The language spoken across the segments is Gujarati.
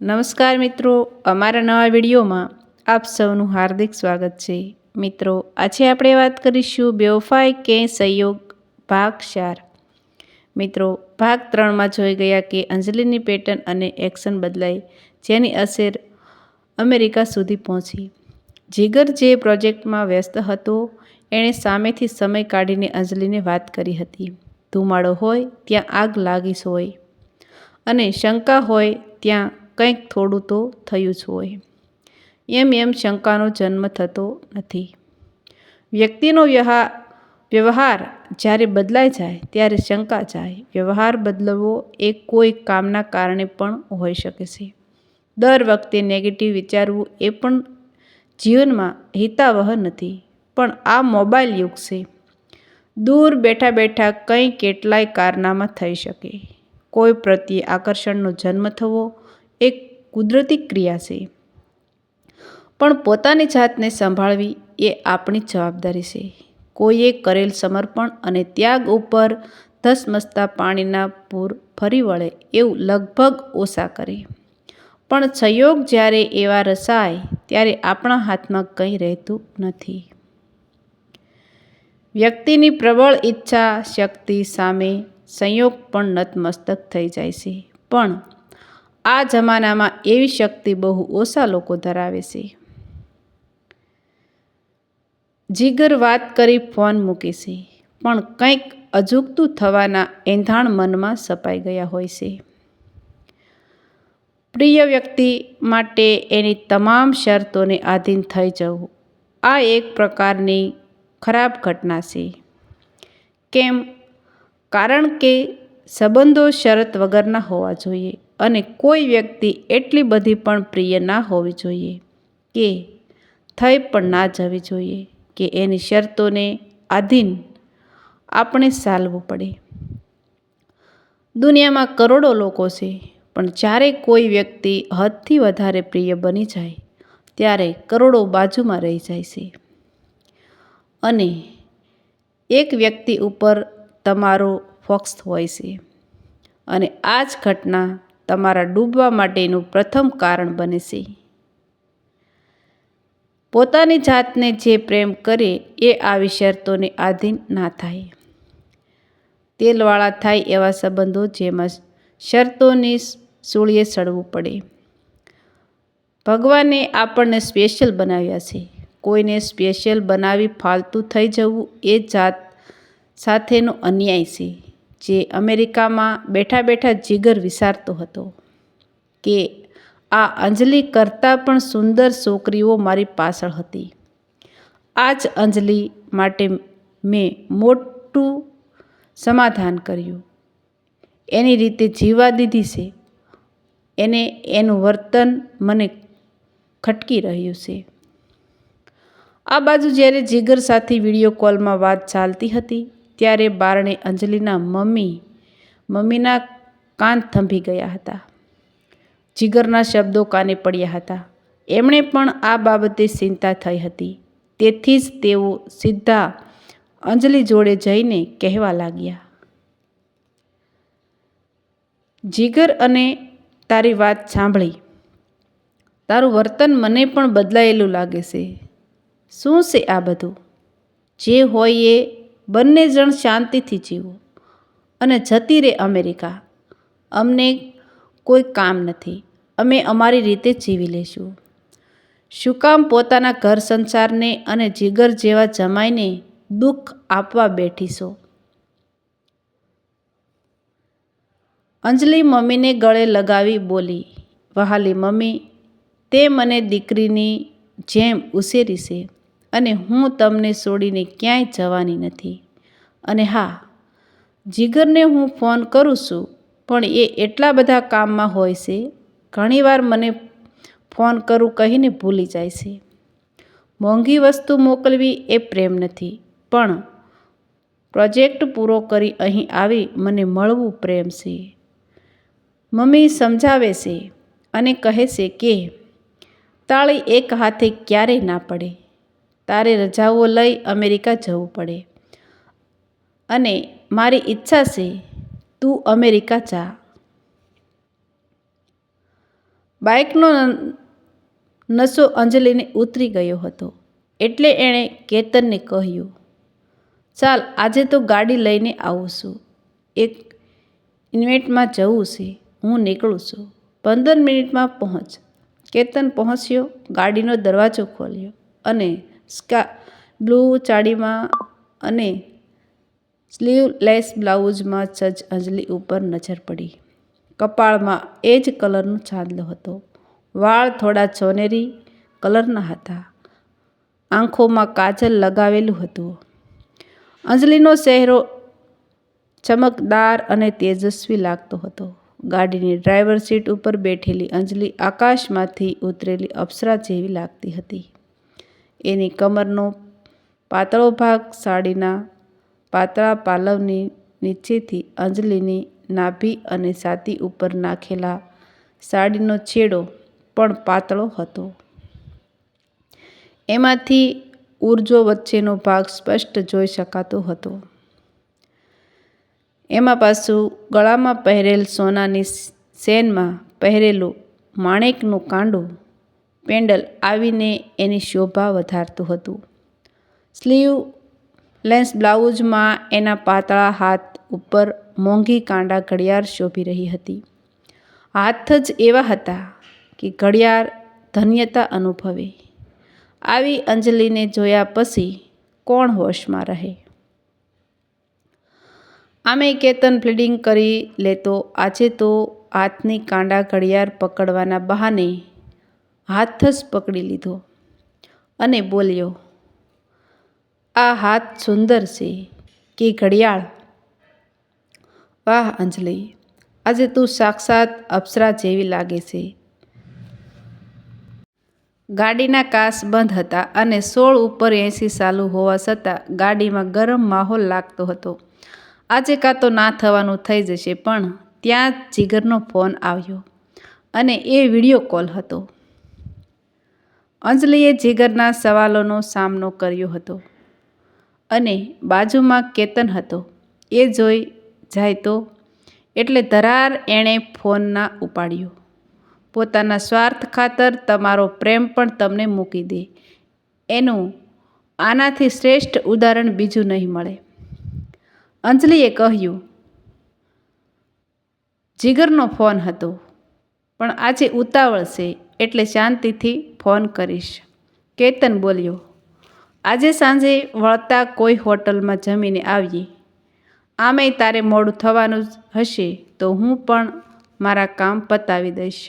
નમસ્કાર મિત્રો, અમારા નવા વિડીયોમાં આપ સૌનું હાર્દિક સ્વાગત છે. મિત્રો, આજે આપણે વાત કરીશું બેવફાઈ કે સહયોગ ભાગ ચાર. મિત્રો, ભાગ ત્રણમાં જોઈ ગયા કે અંજલિની પેટર્ન અને એક્શન બદલાઈ જેની અસર અમેરિકા સુધી પહોંચી. જીગર જે પ્રોજેક્ટમાં વ્યસ્ત હતો, એણે સામેથી સમય કાઢીને અંજલિને વાત કરી હતી. ધુમાડો હોય, ત્યાં આગ લાગીશ હોય, અને શંકા હોય, ત્યાં કંઈક થોડું તો થયું જ હોય. એમ એમ શંકાનો જન્મ થતો નથી. વ્યક્તિનો વ્યવહાર વ્યવહાર જ્યારે બદલાઈ જાય ત્યારે શંકા જાય. વ્યવહાર બદલવો એ કોઈ કામના કારણે પણ હોઈ શકે છે. દર વખતે નેગેટિવ વિચારવું એ પણ જીવનમાં હિતાવહ નથી. પણ આ મોબાઈલ યુગ છે. દૂર બેઠા બેઠા કંઈ કેટલાય કારનામાં થઈ શકે. કોઈ પ્રત્યે આકર્ષણનો જન્મ થવો એક કુદરતી ક્રિયા છે. પણ પોતાની જાતને સંભાળવી એ આપણી જવાબદારી છે. કોઈએ કરેલ સમર્પણ અને ત્યાગ ઉપર ધસમસતા પાણીના પૂર ફરી વળે એવું લગભગ ઓછા કરે. પણ સંયોગ જ્યારે એવા રસાય, ત્યારે આપણા હાથમાં કંઈ રહેતું નથી. વ્યક્તિની પ્રબળ ઈચ્છા, શક્તિ સામે સંયોગ પણ નતમસ્તક થઈ જાય છે. પણ આ જમાનામાં એવી શક્તિ બહુ ઓછા લોકો ધરાવે છે. જીગર વાત કરી ફોન મૂકે છે, પણ કંઈક અજુગતું થવાના એંધાણ મનમાં સપાઈ ગયા હોય છે. પ્રિય વ્યક્તિ માટે એની તમામ શરતોને આધીન થઈ જવું, આ એક પ્રકારની ખરાબ ઘટના છે. કેમ? કારણ કે સંબંધો શરત વગરના હોવા જોઈએ. અને કોઈ વ્યક્તિ એટલી બધી પણ પ્રિય ના હોવી જોઈએ કે થઈ પણ ના જવી જોઈએ કે એની શરતોને આધીન આપણે ચાલવું પડે. દુનિયામાં કરોડો લોકો છે, પણ જ્યારે કોઈ વ્યક્તિ હદથી વધારે પ્રિય બની જાય, ત્યારે કરોડો બાજુમાં રહી જાય છે. અને એક વ્યક્તિ ઉપર તમારો ફોક્સ હોય છે. અને આ જ ઘટના તમારા ડૂબવા માટેનું પ્રથમ કારણ બને છે. પોતાની જાતને જે પ્રેમ કરે એ આવી શરતોને આધીન ના થાય. તેલવાળા થાય એવા સંબંધો જેમાં શરતોની સૂળીએ સડવું પડે. ભગવાને આપણને સ્પેશિયલ બનાવ્યા છે. કોઈને સ્પેશિયલ બનાવી ફાલતુ થઈ જવું એ જાત સાથેનો અન્યાય છે. જે અમેરિકામાં બેઠા બેઠા જીગર વિસારતો હતો કે આ અંજલિ કરતાં પણ સુંદર છોકરીઓ મારી પાછળ હતી. આ જ અંજલિ માટે મેં મોટું સમાધાન કર્યું. એની રીતે જીવા દીધી છે. એને એનું વર્તન મને ખટકી રહ્યું છે. આ બાજુ જ્યારે જીગર સાથે વીડિયો કોલમાં વાત ચાલતી હતી ત્યારે બારણે અંજલિના મમ્મી, મમ્મીના કાન થંભી ગયા હતા. જીગરના શબ્દો કાને પડ્યા હતા. એમણે પણ આ બાબતે ચિંતા થઈ હતી. તેથી જ તેઓ સીધા અંજલિ જોડે જઈને કહેવા લાગ્યા, જીગર અને તારી વાત સાંભળી. તારું વર્તન મને પણ બદલાયેલું લાગે છે. શું છે આ બધું? જે હોય એ બંને જણ શાંતિથી જીવો અને જતી રહે અમેરિકા. અમને કોઈ કામ નથી. અમે અમારી રીતે જીવી લઈશું. શું કામ પોતાના ઘર સંસારને અને જીગર જેવા જમાઈને દુઃખ આપવા બેઠીશો? અંજલિ મમ્મીને ગળે લગાવી બોલી, વહાલી મમ્મી, તે મને દીકરીની જેમ ઉછેરી છે અને હું તમને છોડીને ક્યાંય જવાની નથી. અને હા, જીગરને હું ફોન કરું છું, પણ એ એટલા બધા કામમાં હોય છે, ઘણીવાર મને ફોન કરું કહીને ભૂલી જાય છે. મોંઘી વસ્તુ મોકલવી એ પ્રેમ નથી, પણ પ્રોજેક્ટ પૂરો કરી અહીં આવી મને મળવું પ્રેમ છે. મમ્મી સમજાવે છે અને કહે છે કે, તાળી એક હાથે ક્યારેય ના પડે. તારે રજાઓ લઈ અમેરિકા જવું પડે. અને મારી ઈચ્છા છે, તું અમેરિકા જા. બાઇકનો નશો અંજલિને ઉતરી ગયો હતો, એટલે એણે કેતનને કહ્યું, ચાલ, આજે તો ગાડી લઈને આવું છું. એક ઇવેન્ટમાં જવું છે, હું નીકળું છું. પંદર મિનિટમાં પહોંચ. કેતન પહોંચ્યો, ગાડીનો દરવાજો ખોલ્યો અને સ્કા, બ્લુ ચાડીમાં અને સ્લીવલેસ બ્લાઉઝમાં જજ અંજલિ ઉપર નજર પડી. કપાળમાં એ જ કલરનો ચાંદલો હતો. વાળ થોડા સોનેરી કલરના હતા. આંખોમાં કાજલ લગાવેલું હતું. અંજલિનો ચહેરો ચમકદાર અને તેજસ્વી લાગતો હતો. ગાડીની ડ્રાઈવર સીટ ઉપર બેઠેલી અંજલિ આકાશમાંથી ઉતરેલી અપ્સરા જેવી લાગતી હતી. એની કમરનો પાતળો ભાગ સાડીના પાતળા પાલવની નીચેથી અંજલિની નાભી અને છાતી ઉપર નાખેલા સાડીનો છેડો પણ પાતળો હતો. એમાંથી ઉર્જો વચ્ચેનો ભાગ સ્પષ્ટ જોઈ શકાતો હતો. એમાં પાછું ગળામાં પહેરેલ સોનાની સેનમાં પહેરેલું માણેકનું કાંડું પેન્ડલ આવીને એની શોભા વધારતું હતું. સ્લીવ લેન્સ બ્લાઉઝમાં એના પાતળા હાથ ઉપર મોંઘી કાંડા ઘડિયાળ શોભી રહી હતી. હાથ જ એવા હતા કે ઘડિયાળ ધન્યતા અનુભવે. આવી અંજલિને જોયા પછી કોણ હોશમાં રહે? આમે કેતન ફ્લીડિંગ કરી લેતો. આજે તો હાથની કાંડા ઘડિયાળ પકડવાના બહાને હાથ જ પકડી લીધો અને બોલ્યો આ હાથ સુંદર છે કે ઘડિયાળ? વાહ, અંજલિ, આજે તું સાક્ષાત અપ્સરા જેવી લાગે છે. ગાડીના કાચ બંધ હતા અને સોળ ઉપર એંસી ચાલુ હોવા છતાં ગાડીમાં ગરમ માહોલ લાગતો હતો. આજે કાં તો ના થવાનું થઈ જશે, પણ ત્યાં જ જીગરનો ફોન આવ્યો અને એ વીડિયો કોલ હતો. અંજલિએ જીગરના સવાલોનો સામનો કર્યો હતો. અને બાજુમાં કેતન હતો. એ જોઈ જાય તો? એટલે ધરાર એણે ફોન ના ઉપાડ્યો. પોતાના સ્વાર્થ ખાતર તમારો પ્રેમ પણ તમને મૂકી દે. એનું આનાથી શ્રેષ્ઠ ઉદાહરણ બીજું નહીં મળે. અંજલિએ કહ્યું, જીગરનો ફોન હતો, પણ આજે ઉતાવળ છે, એટલે શાંતિથી ફોન કરીશ. કેતન બોલ્યો આજે સાંજે વળતા કોઈ હોટલમાં જમીને આવીએ આમેય તારે મોડું થવાનું જ હશે, તો હું પણ મારા કામ પતાવી દઈશ.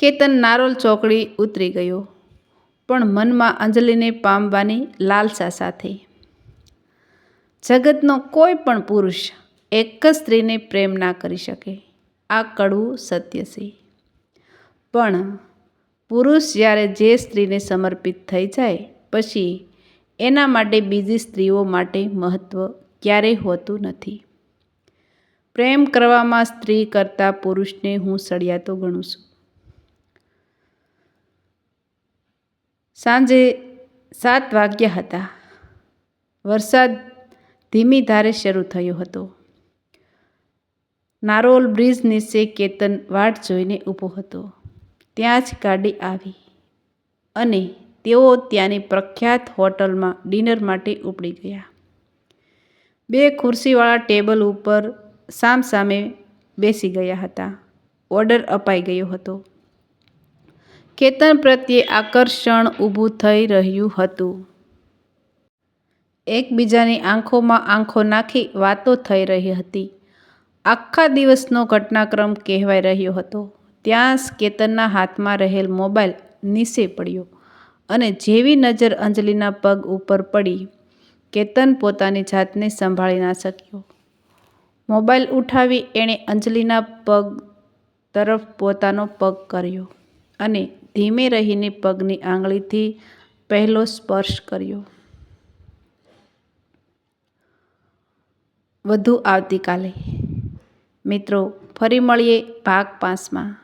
કેતન નારોલ ચોકડી ઉતરી ગયો, પણ મનમાં અંજલિને પામવાની લાલસા સાથે. જગતનો કોઈ પણ પુરુષ એક જ સ્ત્રીને પ્રેમ ના કરી શકે, આ કડવું સત્ય છે. પણ પુરુષ જ્યારે જે સ્ત્રીને સમર્પિત થઈ જાય, પછી એના માટે બીજી સ્ત્રીઓ માટે મહત્ત્વ ક્યારેય હોતું નથી. પ્રેમ કરવામાં સ્ત્રી કરતાં પુરુષને હું સળિયાતો ગણું છું. સાંજે સાત વાગ્યા હતા. વરસાદ ધીમી ધારે શરૂ થયો હતો. નારોલ બ્રિજ નીચે કેતન વાટ જોઈને ઊભો હતો. ત્યાં જ ગાડી આવી અને તેઓ ત્યાંની પ્રખ્યાત હોટલમાં ડિનર માટે ઉપડી ગયા. બે ખુરશીવાળા ટેબલ ઉપર સામસામે બેસી ગયા હતા. ઓર્ડર અપાઈ ગયો હતો. કેતન પ્રત્યે આકર્ષણ ઊભું થઈ રહ્યું હતું. એકબીજાની આંખોમાં આંખો નાખી વાતો થઈ રહી હતી. આખા દિવસનો ઘટનાક્રમ કહેવાઈ રહ્યો હતો. ત્યાં જ કેતનના હાથમાં રહેલ મોબાઈલ નીચે પડ્યો અને જેવી નજર અંજલિના પગ ઉપર પડી, કેતન પોતાની જાતને સંભાળી ના શક્યો. મોબાઈલ ઉઠાવી એણે અંજલિના પગ તરફ પોતાનો પગ કર્યો અને ધીમે રહીને પગની આંગળીથી પહેલો સ્પર્શ કર્યો. વધુ આવતીકાલે. મિત્રો, ફરી મળીએ ભાગ પાંચમાં.